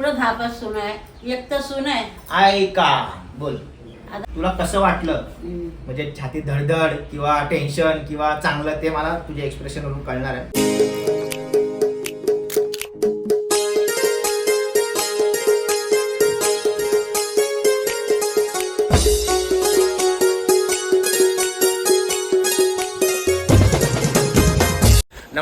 पुढे पाच सून आहे एक तर सून आहे. ऐका बोल. तुला कसं वाटलं. म्हणजे छाती धडधड किंवा टेन्शन किंवा चांगलं ते मला तुझ्या एक्सप्रेशन वरून कळणार आहे.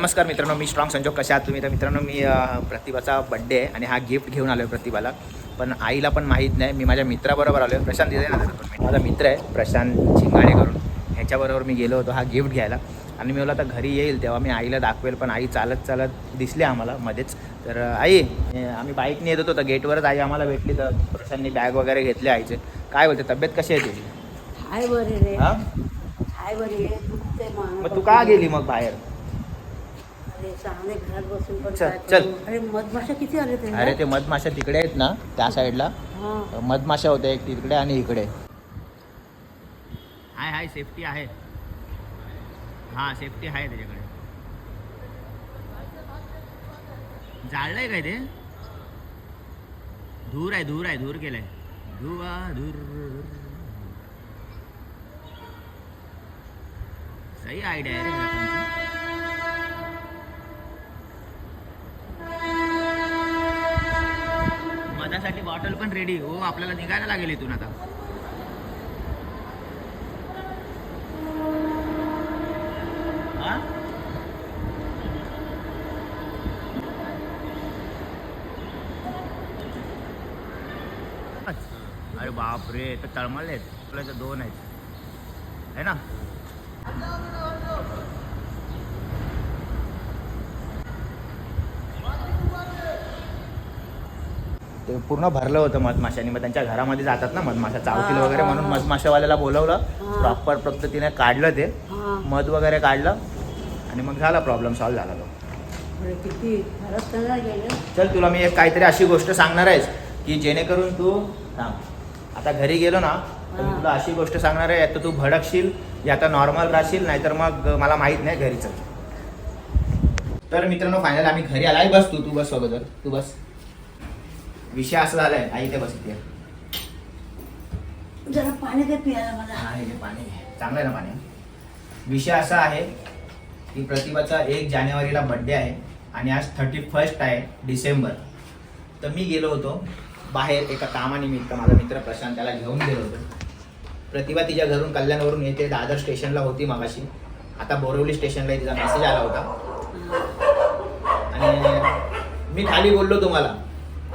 नमस्कार मित्रांनो मी स्ट्रॉंग संजोग. कशा आहात तुम्ही? तर मित्रांनो मी प्रतिभाचा बड्डे आहे आणि हा गिफ्ट घेऊन आलो आहे प्रतिभाला. पण आईला पण माहीत नाही. मी माझ्या मित्राबरोबर आलो आहे प्रशांत दिले ना. माझा मित्र आहे प्रशांत झिंगाडे करून ह्याच्याबरोबर मी गेलो होतो हा गिफ्ट घ्यायला. आणि मी बोला आता घरी येईल तेव्हा मी आईला दाखवेल पण आई चालत चालत दिसली आम्हाला मध्येच. तर आई आम्ही बाईकने येत होतो तर गेटवरच आई आम्हाला भेटली तर प्रशांतनी बॅग वगैरे घेतले आईचे. काय बोलते? तब्येत कशी आहे तुझी? हाय बरी हाय बरी. मग तू का गेली मग बाहेर अरे चांगले घरात बसून पण चल, काय चल. करू? अरे मधमाशा किती आले ते अरे ते मधमाशा तिकडे आहेत ना त्या साईडला. हा. मधमाशा होत्या एक तिकडे आणि इकडे. हाय हाय सेफ्टी आहे. हा सेफ्टी आहे त्याच्याकडे. जाळलंय काय ते? धूर आहे धूर आहे धूर केलंय. धुवा धूर सही आयडिया आहे रे बॉटल पण रेडी हो आपल्याला निघायला लागेल इथून आता. अरे बापरे तर तळमळले आहेत आपल्या तर दोन आहेत. है ना? ते पूर्ण भरलं होतं मधमाशांनी. मग त्यांच्या घरामध्ये जातात ना मधमाशा. चावतील वगैरे म्हणून. मधमाशावाल्याला बोलवलं. प्रॉपर पद्धतीने काढलं ते. मध वगैरे काढलं. आणि मग झाला प्रॉब्लेम सॉल्व्ह झाला तो. चल तुला मी एक काहीतरी अशी गोष्ट सांगणार आहेस की जेणेकरून तू थांब. आता घरी गेलो ना तर मी. तुला अशी गोष्ट सांगणार आहे तर तू भडकशील या तर नॉर्मल राहशील नाहीतर मग मला माहीत नाही घरी चल तर मित्रांनो फायनल आम्ही घरी आलाय. बस तू तू बस अगोदर. तू बस. विषय असा झालाय. आई ते बस इथे जरा पाणी दे पियाला मला. हा, हे पाणी. चांगलं आहे ना पाणी? विषय असा आहे की प्रतिभाचा एक जानेवारीला बर्थडे आहे आणि आज थर्टी फर्स्ट आहे डिसेंबर. तर मी गेलो होतो बाहेर एका कामानिमित्त. माझा मित्र प्रशांत त्याला घेऊन गेलो होतो. प्रतिभा तिच्या घरून कल्याणवरून येते. दादर स्टेशनला होती मागाशी. आता बोरवली स्टेशनला तिचा मेसेज आला होता. आणि मी खाली बोललो तुम्हाला.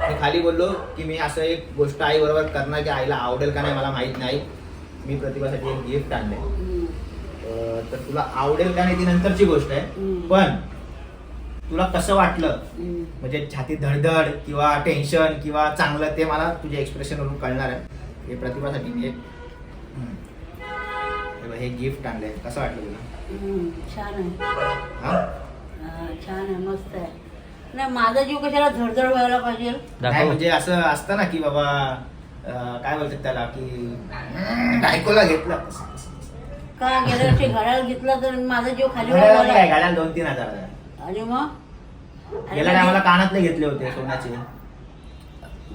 मी खाली बोललो की मी असं एक गोष्ट आईबरोबर करणार की आईला आवडेल का नाही मला माहीत नाही मी प्रतिभासाठी एक गिफ्ट. अं, तर तुला आवडेल का नाही ती नंतरची गोष्ट आहे. पण तुला कसं वाटलं. म्हणजे छाती धडधड किंवा टेन्शन किंवा चांगलं ते मला तुझ्या एक्सप्रेशन वरून कळणार आहे हे प्रतिभासाठी मी एक. हे गिफ्ट आणलंय कसं वाटलं तुला. छान आहे छान आहे मस्त आहे नाही माझा जीव कशाला धडधड व्हायला पाहिजे? नाही म्हणजे असं असतं ना की बाबा अं, काय बोलतात त्याला की बायकोला घेतलं. का गेल्या वर्षी घड्याळ घेतला तर माझा जीव खाली काय घड्याळ दोन तीन हजार आहे. आणि मग? आणि गेल्या टायमाला कानातले घेतले होते सोन्याचे.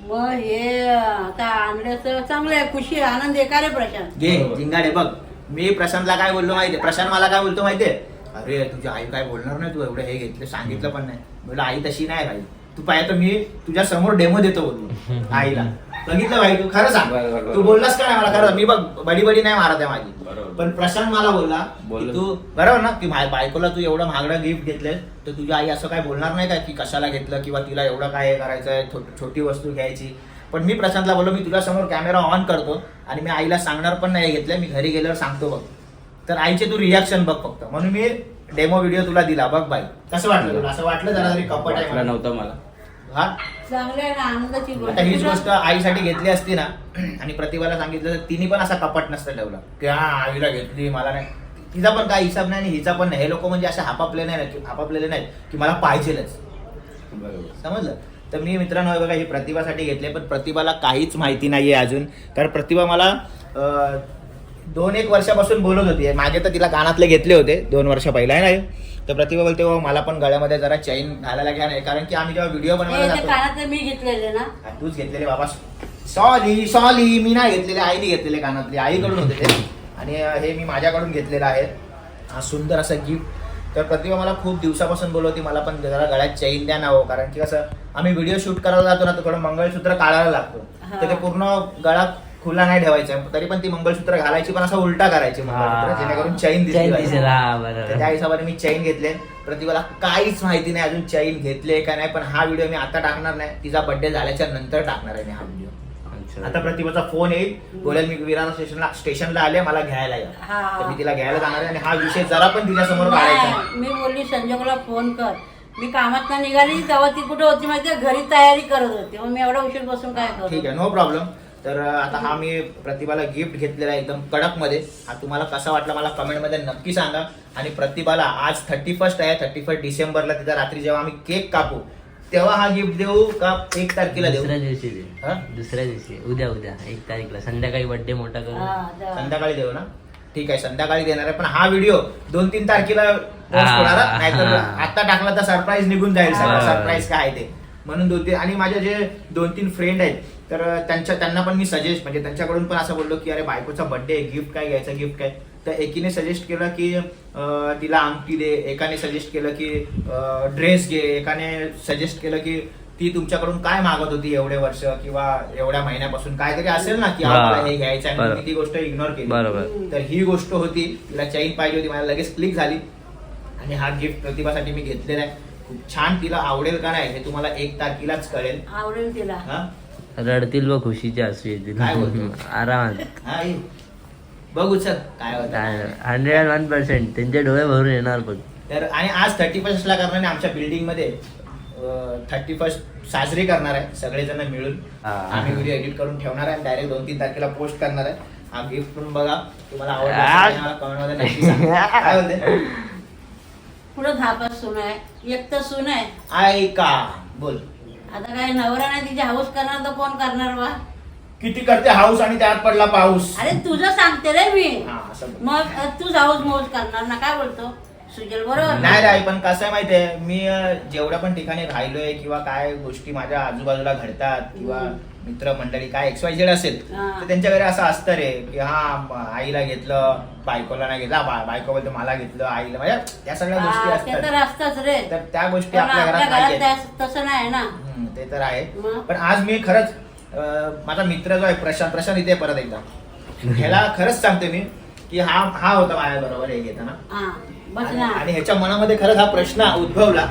मग हे आता आणले तर चांगलं आहे खुशी आहे आनंद आहे. का रे प्रशांत? घे बरोबर. जिंगाडे बघ. मी प्रशांतला काय बोललो माहितीये? प्रशांत मला काय बोलतो माहितीये? अरे तुझी आई काय बोलणार नाही तू? एवढं हे घेतलं सांगितलं पण नाही. बोललो आई तशी नाही भाई तू पाहिजे तर मी तुझ्या समोर डेमो देतो बोललो. आईला. बघितलं भाई तू खरं सांग. तू बोललास का नाही मला? खरं मी बघ बडी बडी नाही मारत आहे माझी. बरोबर. पण प्रशांत मला बोलला की. तू बरोबर ना? की बायकोला तू एवढं महागडं गिफ्ट घेतलंय तर तुझी आई असं काय बोलणार नाही का? की कशाला घेतलं किंवा तिला एवढं काय हे करायचंय? छो- छोटी वस्तू घ्यायची. पण मी प्रशांतला बोललो मी तुझ्या समोर कॅमेरा ऑन करतो आणि मी आईला सांगणार पण नाही घेतलंय. मी घरी गेल्यावर सांगतो बघ. तर आईचे तू रिॲक्शन बघ फक्त. म्हणून मी डेमो व्हिडिओ तुला दिला बघ बाई. कसं वाटलं तुला? असं वाटलं जरा तरी कपट आहे वाटलं म्हणून? नव्हतं मला. हा? चांगलं आहे ना आनंदाची आता हीच गोष्ट गोष्ट आईसाठी घेतली असती ना आणि प्रतिभाला सांगितलं तर तिने पण असा कपट नसतं ठेवला. की हा आईला घेतली मला नाही. तिचा पण काय हिसाब नाही आणि हिचा पण नाही. हे लोक म्हणजे असे हापापले नाही ना- हापापलेले नाहीत की मला पाहिजेलच. बरोबर. समजलं? तर मी मित्रांनो हे बघा ही प्रतिभासाठी घेतले पण प्रतिभाला काहीच माहिती नाहीये अजून. कारण प्रतिभा मला अं, दोन एक वर्षापासून बोलत होती. मागे तर तिला कानातले घेतले होते दोन वर्ष पहिला आहे ना? तर प्रतिभा बोलते "हो, मला पण गळ्यामध्ये जरा चैन घालायला घ्या नाही कारण की आम्ही जेव्हा व्हिडिओ हे बनवायला जातो कानातले मी घेतलेले ना. तूच घेतलेले बाबा. सॉली सॉली मी नाही घेतलेले आईने घेतलेले कानातले आईकडून होते ते. आणि अं, हे मी माझ्याकडून घेतलेलं आहे. हा सुंदर असं गिफ्ट तर प्रतिभा मला खूप दिवसापासून बोलवती मला पण जरा गळ्यात चैन द्या ना हो कारण की कसं आम्ही व्हिडिओ शूट करायला जातो ना तर थोडं मंगळसूत्र काढायला लागतो. तर ते पूर्ण गळा खुला नाही ठेवायचा तरी पण ती मंगळसूत्र घालायची पण असा उलटा करायची मंगळसूत्र हा. जेणेकरून चैन दिसली पाहिजे. तर. त्या हिशोबाने मी चैन घेतले प्रतिभाला काहीच माहिती नाही अजून चैन घेतले का नाही पण हा व्हिडिओ मी आता टाकणार नाही तिचा बर्थडे झाल्याच्यानंतर टाकणार आहे मी हा व्हिडिओ. आता प्रतिभाचा फोन येईल बोलेल मी विरार स्टेशनला स्टेशनला आले मला घ्यायला या हा. तर मी तिला घ्यायला जाणार आहे आणि हा विषय जरा पण तिच्या समोर काढायचा नाही. नाही, मी बोलली संजोगला फोन कर मी कामात निघाली तेव्हा ती कुठे होती माहिती घरी तयारी करत होती मग मी एवढा उशीर बसून काय ठीक आहे नो प्रॉब्लेम तर आता हा मी प्रतिभाला गिफ्ट घेतलेला आहे एकदम कडकमध्ये हा तुम्हाला कसा वाटला मला कमेंटमध्ये नक्की सांगा. आणि प्रतिभाला आज थर्टी फर्स्ट आहे थर्टी फर्स्ट डिसेंबरला तिचा रात्री जेव्हा आम्ही केक कापू तेव्हा हा गिफ्ट देऊ का एक तारखेला देऊ? दुसऱ्या दिवशी दे हा? दुसऱ्या दिवशी. उद्या उद्या. एक तारीखला. संध्याकाळी बर्थडे मोठा करू. हा. संध्याकाळी देऊ ना? ठीक आहे संध्याकाळी देणार आहे. पण हा व्हिडिओ दोन तीन तारखेला पोस्ट हा, होणार नाहीतर. आता टाकला तर सरप्राईज निघून जाईल सगळं. सरप्राईज काय आहे ते? म्हणून दोन तीन आणि माझे जे दोन तीन फ्रेंड आहेत तर त्यांच्या त्यांना पण मी सजेस्ट म्हणजे त्यांच्याकडून पण असं बोललो की अरे बायकोचा बर्थडे गिफ्ट काय घ्यायचं गिफ्ट काय? तर एकीने सजेस्ट केलं की तिला अंगठी दे. एकाने सजेस्ट केलं की ड्रेस घे. एकाने सजेस्ट केलं की ती तुमच्याकडून काय मागत होती एवढे वर्ष किंवा एवढ्या महिन्यापासून? काहीतरी असेल ना की हा. आम्हाला हे घ्यायचं आहे. ती गोष्ट इग्नोर केली. बरोबर. तर ही गोष्ट होती. तिला चैन पाहिजे होती. मला लगेच क्लिक झाली. आणि हा गिफ्ट प्रतिभासाठी मी घेतलेला आहे. खूप छान तिला आवडेल का नाही हे तुम्हाला एक तारखेलाच कळेल. आवडेल तिला. हा? रडतील व खुशीचे असू येतील. काय बोलतो? आरामात हा ये. बघू चल काय होतं. हंड्रेड अँड वन पर्सेंट त्यांचे डोळे भरून येणार बघ. तर आणि आज थर्टी फर्स्ट ला करणार आहे आमच्या बिल्डिंगमध्ये थर्टी फर्स्ट साजरी करणार आहे सगळेजण मिळून. हा. आम्ही व्हिडिओ एडिट करून ठेवणार आहे डायरेक्ट दोन तीन तारखेला पोस्ट करणार आहे. हा गिफ्ट पण बघा. तुम्हाला आवडला मध्ये नक्की सांगा. काय बोलते? पुढे धापास सून आहे. एक तर सून आहे. ऐका बोल. आता काय नवरा नाही तिची हाऊस करणार तर कोण करणार बा किती करते हाऊस आणि त्यात पडला पाऊस अरे तुझं सांगते रे मी हा, असं बोल. मग अ, तूच हाऊस मौज करणार ना काय बोलतो सुजल बरोबर ना? नाही रे पण कसं आहे माहितीये मी अं, जेवढ्या पण ठिकाणी राहिलोय किंवा काय गोष्टी माझ्या आजूबाजूला घडतात किंवा हम्म. मित्र मंडळी काय एक्स वाय झेड असेल. तर त्यांच्या घरी असं असतं रे की हा आईला घेतलं बायकोला नाही घेतलं बायको बोलते मला घेतलं आईला. म्हणजे त्या सगळ्या गोष्टी असतात. रे. तर त्या गोष्टी आपल्या घरात नाही तसं नाही ना. ते तर आहे? पण आज मी खरंच माझा मित्र जो आहे प्रशांत प्रशांत इथे परत एकदा. ह्याला खरंच सांगते मी की हा हा होता माझ्या बरोबर हे घेताना आणि ह्याच्या मनामध्ये खरंच हा प्रश्न उद्भवला.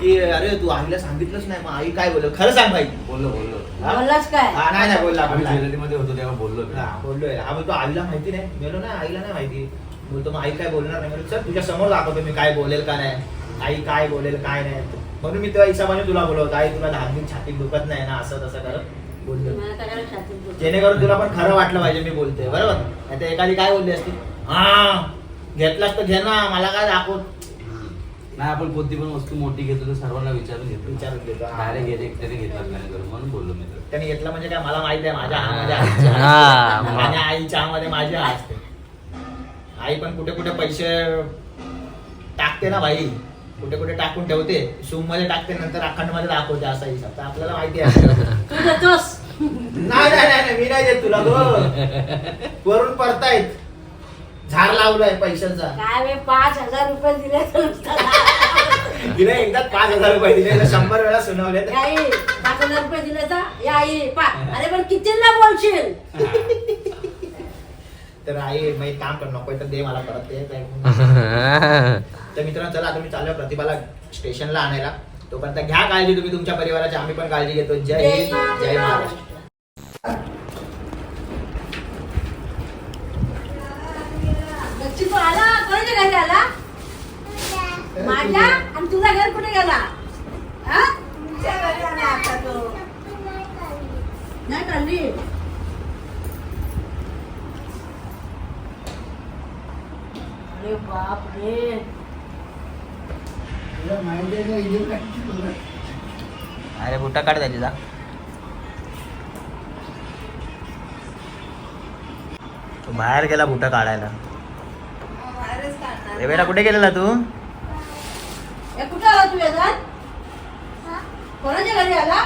की अरे तू आईला सांगितलंच नाही. मग आई काय बोल खरं सांग भाई. बोललो बोललो. हा? बोललास काय? हा, नाही नाही बोलला आम्ही बोलला. ज्वेलरीमध्ये होतो तेव्हा बोललो मी. हा, बोललोय. हा बोलतो आईला माहिती नाही. गेलो ना आईला नाही माहिती. बोलतो मग आई काय बोलणार नाही? म्हणलं, चल तुझ्या समोर दाखवतो मी काय बोलेल का नाही. आई काय बोलेल काय नाही. म्हणून मी तेव्हा हिशोबाने तुला बोलवतो. आई तुला धार्मिक छातीत दुखत नाही ना असं तसं करत. बोललो. मला कशाला छातीत दुखतं? जेणेकरून तुला पण खरं वाटलं पाहिजे मी बोलतोय. बरोबर? नाही तर एखादी काय बोलली असती? हा घेतलास तर घे ना मला काय दाखव नाही आपण कोणती पण वस्तू मोठी घेतो तर सर्वांना विचारून घेतो विचारून घेतो. डायरेक्ट घेते एकट्याने घेतलाच नाही म्हणून बोललो मी तर. त्याने घेतलं म्हणजे काय मला माहिती आहे माझ्या हामध्ये हा. आईची हात हा. असते. माझ्या आईच्या हामध्ये माझी हात असते आई पण कुठे कुठे पैसे टाकते ना भाई कुठे कुठे टाकून ठेवते शूममध्ये टाकते नंतर अखंडमध्ये दाखवते असा हिसाब तर आपल्याला माहिती आहे तू देतोस नाही नाही नाही नाही, मी नाही देत तुला गो वरून परतायत झाड लावलाय पैशांचा. काय बे पाच हजार रुपये दिले तर नुसतं. तिने एकदा पाच हजार रुपये दिले शंभर वेळा सुनावले पाच हजार रुपये दिले तर? या आई पा. अरे पण कितीला बोलशील? तर आई मग एक काम कर नको तर दे मला परत ते तर मित्रांनो चला आता मी चालू प्रतिभाला स्टेशनला आणायला. तोपर्यंत घ्या काळजी तुम्ही तुमच्या परिवाराची आम्ही पण काळजी घेतो जय हिंद जय महाराष्ट्र गच्ची तो आला माझ्या? आणि तुझा घर कुठे गेला? हा? तुमच्या घरी आला आता तो. नाही काढली अरे बाप रे अरे बुटा काढ त्याची जा तो बाहेर गेला बुटा काढायला. अरे कुठे गेलेला तू? कुठे आला तू कोणाच्या घरी आला?